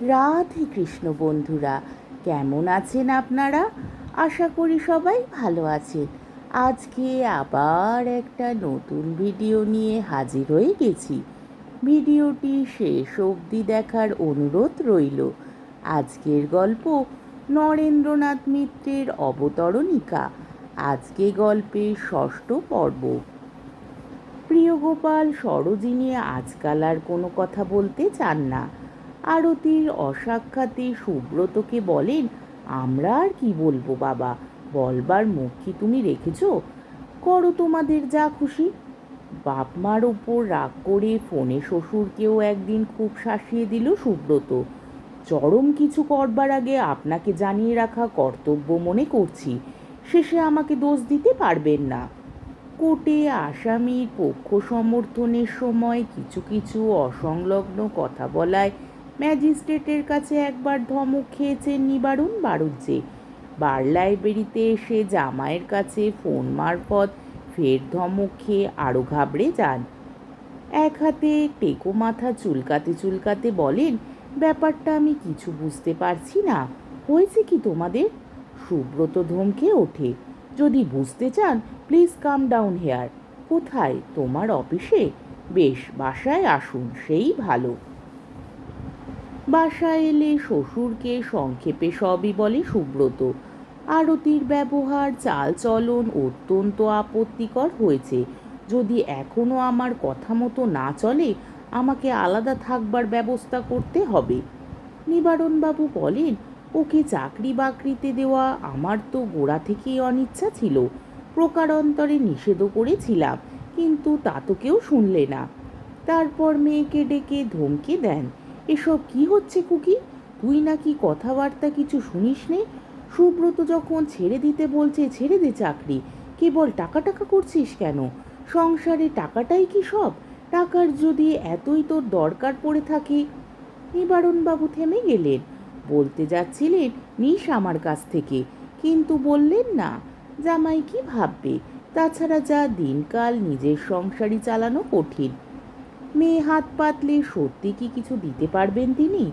রাধে কৃষ্ণ বন্ধুরা, কেমন আছেন আপনারা? আশা করি সবাই ভালো আছেন। আজকে আবার একটা নতুন ভিডিও নিয়ে হাজির হয়ে গেছি। ভিডিওটি শেষ অবধি দেখার অনুরোধ রইল। আজকের গল্প নরেন্দ্রনাথ মিত্রের অবতরণিকা। আজকে গল্পের ষষ্ঠ পর্ব। প্রিয়গোপাল সরোজিনী আজকাল আর কোনো কথা বলতে চান না। আরতির অসাক্ষাতে সুব্রতকে বলেন, আমরা আর কি বলব বাবা? বলবার মুখ কি তুমি রেখেছো? করো তোমাদের যা খুশি। বাপ মার ওপর রাগ করে ফোনে শ্বশুরকেও একদিন খুব শাসিয়ে দিল সুব্রত। চরম কিছু করবার আগে আপনাকে জানিয়ে রাখা কর্তব্য মনে করছি। শেষে আমাকে দোষ দিতে পারবেন না। কোর্টে আসামির পক্ষ সমর্থনের সময় কিছু কিছু অসংলগ্ন কথা বলায় ম্যাজিস্ট্রেটের কাছে একবার ধমক খেয়েছেন নিবারণ বাড়ুজ্জে বার লাইব্রেরিতে এসে জামাইয়ের কাছে ফোন মারফত ফের ধমক খেয়ে আরও ঘাবড়ে যান। এক হাতে টেকো মাথা চুলকাতে চুলকাতে বলেন, ব্যাপারটা আমি কিছু বুঝতে পারছি না। হয়েছে কি তোমাদের? সুব্রত ধমকে ওঠে, যদি বুঝতে চান প্লিজ কাম ডাউন হেয়ার কোথায়? তোমার অফিসে? বেশ, বাসায় আসুন, সেই ভালো। বাসায় এলে শ্বশুরকে সংক্ষেপে সবই বলে সুব্রত। আরতির ব্যবহার, চালচলন অত্যন্ত আপত্তিকর হয়েছে। যদি এখনও আমার কথা মতো না চলে, আমাকে আলাদা থাকবার ব্যবস্থা করতে হবে। নিবারণবাবু বলেন, ওকে চাকরি বাকরিতে দেওয়া আমার তো গোড়া থেকেই অনিচ্ছা ছিল। প্রকারান্তরে নিষেধও করেছিলাম, কিন্তু তা তো কেউ শুনলে না। তারপর মেয়েকে ডেকে ধমকে দেন। এসব কি হচ্ছে, কুকি? তুই নাকি কথাবার্তা কিছু শুনিস নে সুব্রত যখন ছেড়ে দিতে বলছে, ছেড়ে দে চাকরি। কেবল টাকা টাকা করছিস কেন? সংসারে টাকাটাই কি সব? টাকার যদি এতই তোর দরকার পড়ে থাকে। নিবারণবাবু থেমে গেলেন। বলতে যাচ্ছিলেন নিস আমার কাছ থেকে। কিন্তু বললেন না, জামাই কি ভাববে? তাছাড়া যা দিনকাল নিজের সংসারই চালানো কঠিন। মেয়ে হাত পাতলে সত্যি কি কিছু দিতে পারবেন তিনি?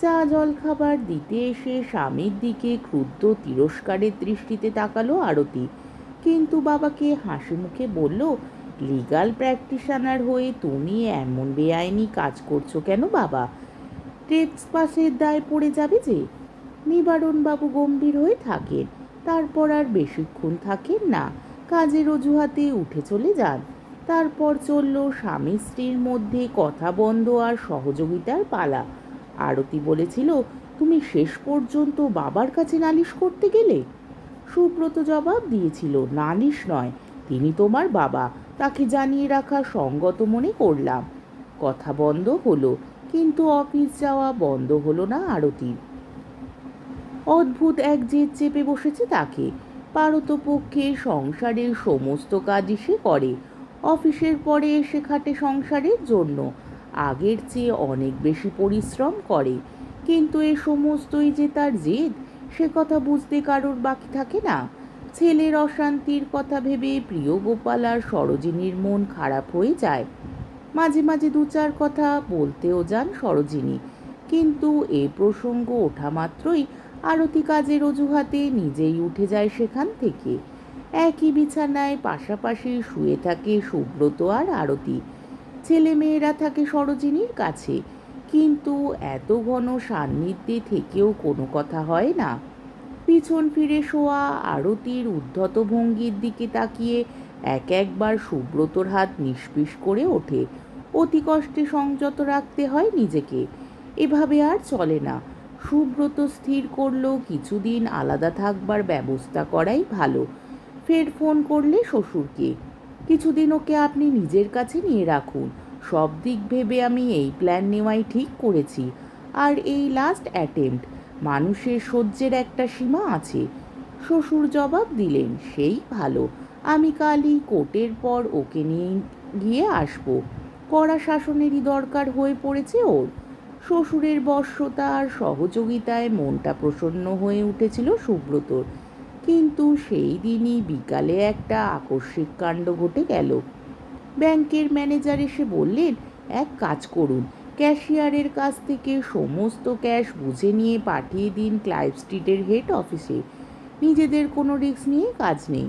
চা জল খাবার দিতে এসে স্বামীর দিকে ক্ষুদ্র তিরস্কারের দৃষ্টিতে তাকালো আরতি। কিন্তু বাবাকে হাসি মুখে বলল লিগাল প্র্যাকটিশনার হয়ে তুমি এমন বেআইনি কাজ করছ কেন বাবা? ট্রেক্স পাসের দায় পড়ে যাবে যে। নিবারণবাবু গম্ভীর হয়ে থাকেন, তারপর আর বেশিক্ষণ থাকেন না। কাজের অজুহাতে উঠে চলে যান। তারপর চলল স্বামী স্ত্রীর মধ্যে কথা বন্ধ আর সহযোগিতার পালা। আরতি বলেছিল, তুমি শেষ পর্যন্ত বাবার কাছে নালিশ করতে গেলে? সুব্রত জবাব দিয়েছিল, নালিশ নয়, তিনি তোমার বাবা, তাকে জানিয়ে রাখা সঙ্গত মনে করলাম। কথা বন্ধ হলো, কিন্তু অফিস যাওয়া বন্ধ হলো না আরতির। অদ্ভুত এক জেদ চেপে বসেছে তাকে। পারতপক্ষে সংসারের সমস্ত কাজই সে করে। অফিসের পরে এসে খাটে সংসারের জন্য আগের চেয়ে অনেক বেশি পরিশ্রম করে। কিন্তু এ সমস্তই যে তার জেদ, সে কথা বুঝতে কারোর বাকি থাকে না। ছেলের অশান্তির কথা ভেবে প্রিয় গোপাল আর সরোজিনীর মন খারাপ হয়ে যায়। মাঝে মাঝে দু চার কথা বলতেও যান সরোজিনী। কিন্তু এ প্রসঙ্গ ওঠা মাত্রই আরতি কাজের অজুহাতে নিজেই উঠে যায় সেখান থেকে। একই বিছানায় পাশাপাশি শুয়ে থাকে সুব্রত আর আরতি। ছেলে মেয়েরা থাকে সরোজিনীর কাছে, কিন্তু এত ঘন সান্নিধ্যে থেকেও কোনো কথা হয় না। পিছন ফিরে শোয়া আরতির উদ্ধত ভঙ্গির দিকে তাকিয়ে এক একবার সুব্রতর হাত নিষ্পিস করে ওঠে। অতি কষ্টে সংযত রাখতে হয় নিজেকে। এভাবে আর চলে না। সুব্রত স্থির করল কিছুদিন আলাদা থাকবার ব্যবস্থা করাই ভালো। ফের ফোন করলে শ্বশুরকে। কিছুদিন ওকে আপনি নিজের কাছে নিয়ে রাখুন। সব দিক ভেবে আমি এই প্ল্যান নেওয়াই ঠিক করেছি। আর এই লাস্ট অ্যাটেম্পট মানুষের সহ্যের একটা সীমা আছে। শ্বশুর জবাব দিলেন, সেই ভালো। আমি কালই কোর্টের পর ওকে নিয়ে গিয়ে আসব। কড়া শাসনেরই দরকার হয়ে পড়েছে ওর। শ্বশুরের বর্ষতা আর সহযোগিতায় মনটা প্রসন্ন হয়ে উঠেছিল সুব্রতর। কিন্তু সেই দিনই বিকালে একটা আকস্মিক কাণ্ড ঘটে গেল। ব্যাংকের ম্যানেজার এসে বললেন, এক কাজ করুন, ক্যাশিয়ারের কাছ থেকে সমস্ত ক্যাশ বুঝে নিয়ে পাঠিয়ে দিন ক্লাইভ স্ট্রিটের হেড অফিসে। নিজেদের কোনো রিস্ক নিয়ে কাজ নেই।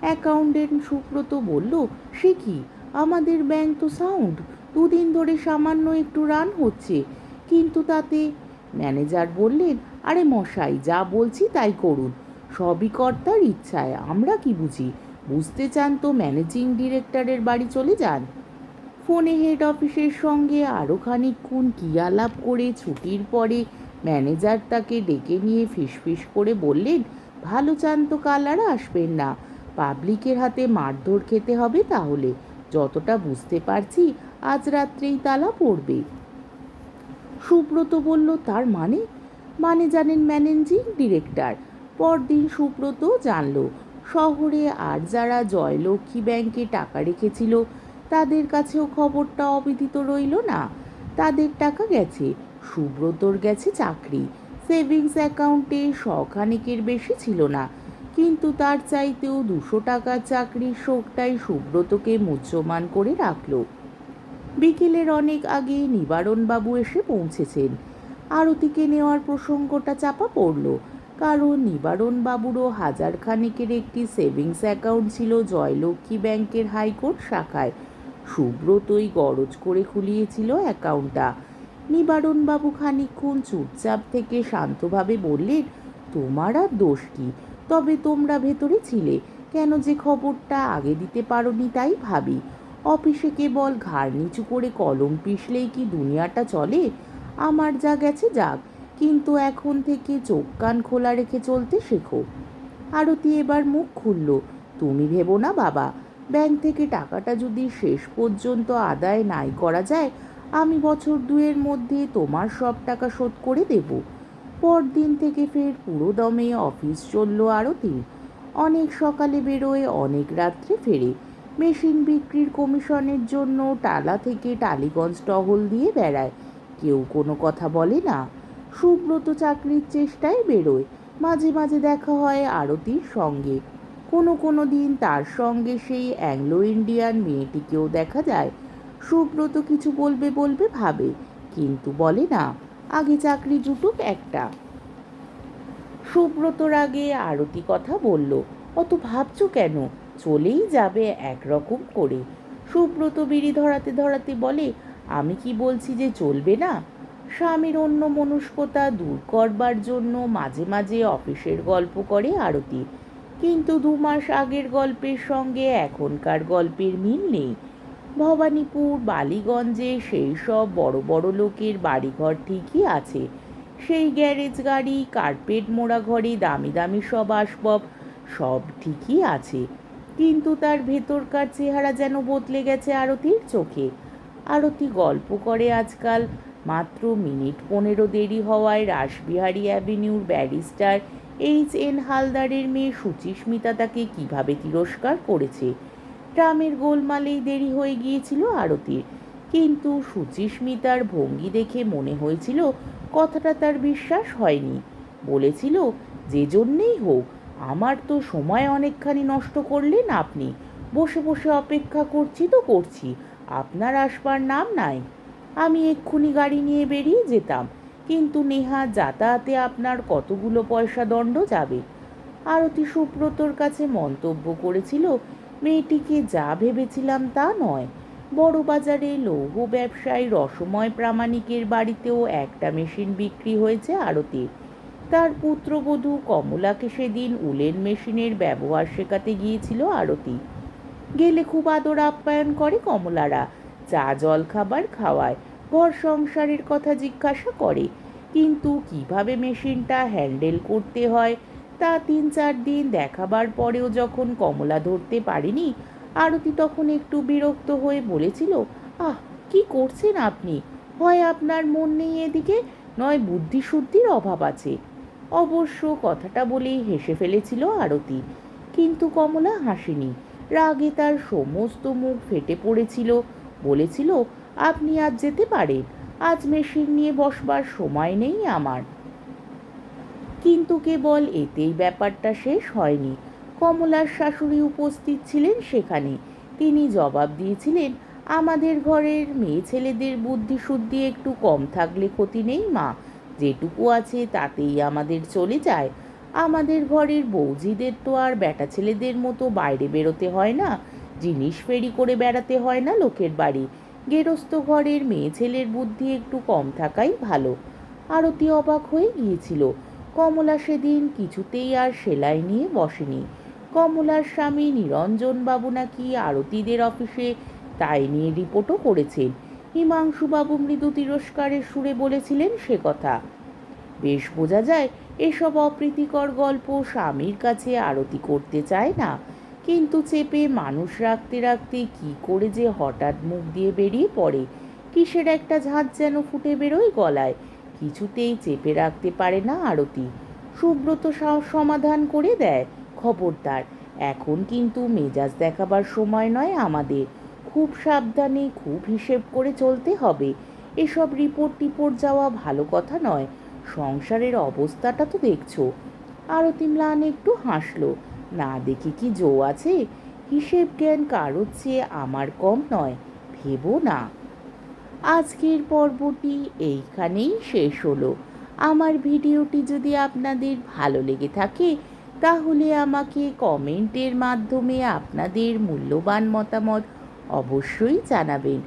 অ্যাকাউন্টেন্ট সুব্রত বলল, সে কি? আমাদের ব্যাংক তো সাউন্ড, দুদিন ধরে সামান্য একটু রান হচ্ছে, কিন্তু তাতে ম্যানেজার বললেন, আরে মশাই, যা বলছি তাই করুন। সবই কর্তার ইচ্ছায়। আমরা কি বুঝি? বুঝতে চান তো ম্যানেজিং ডিরেক্টরের বাড়ি চলে যান। ফোনে হেড অফিসের সঙ্গে আরও খানিকক্ষণ কী আলাপ করে ছুটির পরে ম্যানেজার তাকে ডেকে নিয়ে ফিসফিস করে বললেন, ভালো চান তো কাল আর আসবেন না। পাবলিকের হাতে মারধর খেতে হবে তাহলে। যতটা বুঝতে পারছি, আজ রাত্রেই তালা পড়বে। সুব্রত বলল, তার মানে? মানে জানেন ম্যানেজিং ডিরেক্টর পরদিন সুব্রত জানল, শহরে আর যারা জয়লক্ষ্মী ব্যাংকে টাকা রেখেছিল, তাদের কাছেও খবরটা অবিদিত রইল না। তাদের টাকা গেছে, সুব্রতর গেছে চাকরি। সেভিংস অ্যাকাউন্টে শখানেকের বেশি ছিল না, কিন্তু তার চাইতেও দুশো টাকার চাকরির শোকটাই সুব্রতকে মুহ্যমান করে রাখল। বিকেলের অনেক আগে নিবারণবাবু এসে পৌঁছেছেন। আরতিকে নেওয়ার প্রসঙ্গটা চাপা পড়ল। কারণ নিবারণবাবুরও হাজার খানেকের একটি সেভিংস অ্যাকাউন্ট ছিল জয়লক্ষ্মী ব্যাংকের হাইকোর্ট শাখায়। সুব্রতই গরজ করে খুলিয়েছিল অ্যাকাউন্টটা। নিবারণবাবু খানিকক্ষণ চুপচাপ থেকে শান্তভাবে বললেন, তোমার আর দোষ কি? তবে তোমরা ভেতরে ছিলে। কেন যে খবরটা আগে দিতে পারোনি তাই ভাবি। অফিসে কেবল ঘাড় নিচু করে কলম পিষলেই কি দুনিয়াটা চলে? আমার যা গেছে যাক। কিন্তু এখন থেকে চোখ কান খোলা রেখে চলতে শেখো। আরতি এবার মুখ খুলল। তুমি ভেবো না বাবা, ব্যাংক থেকে টাকাটা যদি শেষ পর্যন্ত আদায় নাই করা যায়, আমি বছর দুয়ের মধ্যে তোমার সব টাকা শোধ করে দেব। পরদিন থেকে ফের পুরো দমে অফিস চলল আরতির অনেক সকালে বেরোয়, অনেক রাত্রে ফেরে। মেশিন বিক্রির কমিশনের জন্য টালা থেকে টালিগঞ্জ টহল দিয়ে বেড়ায়। কেউ কোনো কথা বলে না। সুব্রত চাকরির চেষ্টায় বেরোয়। মাঝে মাঝে দেখা হয় আরতির সঙ্গে। কোনো কোনো দিন তার সঙ্গে সেই অ্যাংলো ইন্ডিয়ান মেয়েটিকেও দেখা যায়। সুব্রত কিছু বলবে বলবে ভাবে, কিন্তু বলে না। আগে চাকরি জুটুক একটা। সুব্রতর আগে আরতি কথা বলল, অত ভাবছ কেন? চলেই যাবে একরকম করে। সুব্রত বিড়ি ধরাতে ধরাতে বলে, আমি কি বলছি যে চলবে না? স্বামীর অন্য মনস্কতা দূর করবার জন্য মাঝে মাঝে অফিসের গল্প করে আরতি। কিন্তু দু মাস আগের গল্পের সঙ্গে এখনকার গল্পের মিল নেই। ভবানীপুর, বালিগঞ্জে সেই সব বড় বড় লোকের বাড়িঘর ঠিকই আছে। সেই গ্যারেজ গাড়ি, কার্পেট মোড়া ঘরে দামি দামি সব আসবাব, সব ঠিকই আছে। কিন্তু তার ভেতরকার চেহারা যেন বদলে গেছে আরতির চোখে। আরতি গল্প করে আজকাল মাত্র মিনিট পনেরো দেরি হওয়ায় রাসবিহারী অ্যাভিনিউর ব্যারিস্টার এইচ এন হালদারের মেয়ে সুচিস্মিতা তাকে কীভাবে তিরস্কার করেছে? ট্রামের গোলমালেই দেরি হয়ে গিয়েছিল আরতির। কিন্তু সুচিস্মিতার ভঙ্গি দেখে মনে হয়েছিল কথাটা তার বিশ্বাস হয়নি। বলেছিল, যে জন্যেই হোক, আমার তো সময় অনেকখানি নষ্ট করলেন আপনি। বসে বসে অপেক্ষা করছি তো করছি। আপনার আসবার নাম নাই। আমি এক্ষুনি গাড়ি নিয়ে বেরিয়ে যেতাম। কিন্তু নেহা যাতায়াতে আপনার কতগুলো পয়সা দণ্ড যাবে? আরতি সুব্রতর কাছে মন্তব্য করেছিল, মেয়েটিকে যা ভেবেছিলাম তা নয়। বড় বাজারে লৌহ ব্যবসায়ী রসময় প্রামাণিকের বাড়িতেও একটা মেশিন বিক্রি হয়েছে আরতির। তার পুত্রবধূ কমলাকে সেদিন উলেন মেশিনের ব্যবহার শেখাতে গিয়েছিল আরতি। গেলে খুব আদর আপ্যায়ন করে কমলারা। চা জল খাবার খাওয়ায়। ঘর সংসারের কথা জিজ্ঞাসা করে, কিন্তু কীভাবে মেশিনটা হ্যান্ডেল করতে হয়? তা তিন চার দিন দেখাবার পরেও যখন কমলা ধরতে পারেনি, আরতি তখন একটু বিরক্ত হয়ে বলেছিল, আহ, কি করছেন আপনি? হয় আপনার মন নেই এদিকে, নয় বুদ্ধিশুদ্ধির অভাব আছে। অবশ্য কথাটা বলেই হেসে ফেলেছিল আরতি। কিন্তু কমলা হাসেনি। রাগে তার সমস্ত মুখ ফেটে পড়েছিল। বলেছিল, আপনি আজ যেতে পারেন। আজ মেশিন নিয়ে বসবার সময় নেই আমার। কিন্তু কেবল এতেই ব্যাপারটা শেষ হয়নি। কমলার শাশুড়ি উপস্থিত ছিলেন সেখানে। তিনি জবাব দিয়েছিলেন, আমাদের ঘরের মেয়ে ছেলেদের বুদ্ধি শুদ্ধি একটু কম থাকলে ক্ষতি নেই, মা। যেটুকু আছে তাতেই আমাদের চলে যায়। আমাদের ঘরের বৌজিদের তো আর বেটা ছেলেদের মতো বাইরে বেরোতে হয় না। জিনিস ফেরি করে বেড়াতে হয় না লোকের বাড়ি। গেরস্ত ঘরের মেয়ে ছেলের বুদ্ধি একটু কম থাকাই ভালো। আরতি অবাক হয়ে গিয়েছিল। কমলা সেদিন কিছুতেই আর সেলাই নিয়ে বসেনি। কমলার স্বামী নিরঞ্জন বাবু নাকি আরতিদের অফিসে তাই নিয়ে রিপোর্টও করেছেন। হিমাংশুবাবু মৃদু তিরস্কারের সুরে বলেছিলেন সে কথা। বেশ বোঝা যায়, এসব অপ্রীতিকর গল্প স্বামীর কাছে আরতি করতে চায় না। কিন্তু চেপে মানুষ রাখতে রাখতে কি করে যে হঠাৎ মুখ দিয়ে বেরিয়ে পড়ে? কিসের একটা ঝাঁঝ যেন ফুটে বেরোয় গলায়? কিছুতেই চেপে রাখতে পারে না আরতি। সুব্রত সমাধান করে দেয়, খবরদার। এখন কিন্তু মেজাজ দেখাবার সময় নয় আমাদের। খুব সাবধানে, খুব হিসেব করে চলতে হবে। এসব রিপোর্ট টিপোর্ট যাওয়া ভালো কথা নয়। সংসারের অবস্থাটা তো দেখছ। আরতি ম্লান একটু হাসলো। না দেখে কি জো আছে। হিসেব জ্ঞান কারোর চেয়ে আমার কম নয়, ভেবো না। আজকের পর্বটি এইখানেই শেষ হলো। আমার ভিডিওটি যদি আপনাদের ভালো লেগে থাকে, তাহলে আমাকে কমেন্টের মাধ্যমে আপনাদের মূল্যবান মতামত অবশ্যই জানাবেন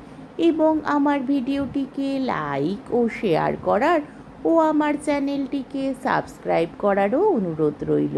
এবং আমার ভিডিওটিকে লাইক ও শেয়ার করার ও আমার চ্যানেলটিকে সাবস্ক্রাইব করারও অনুরোধ রইল।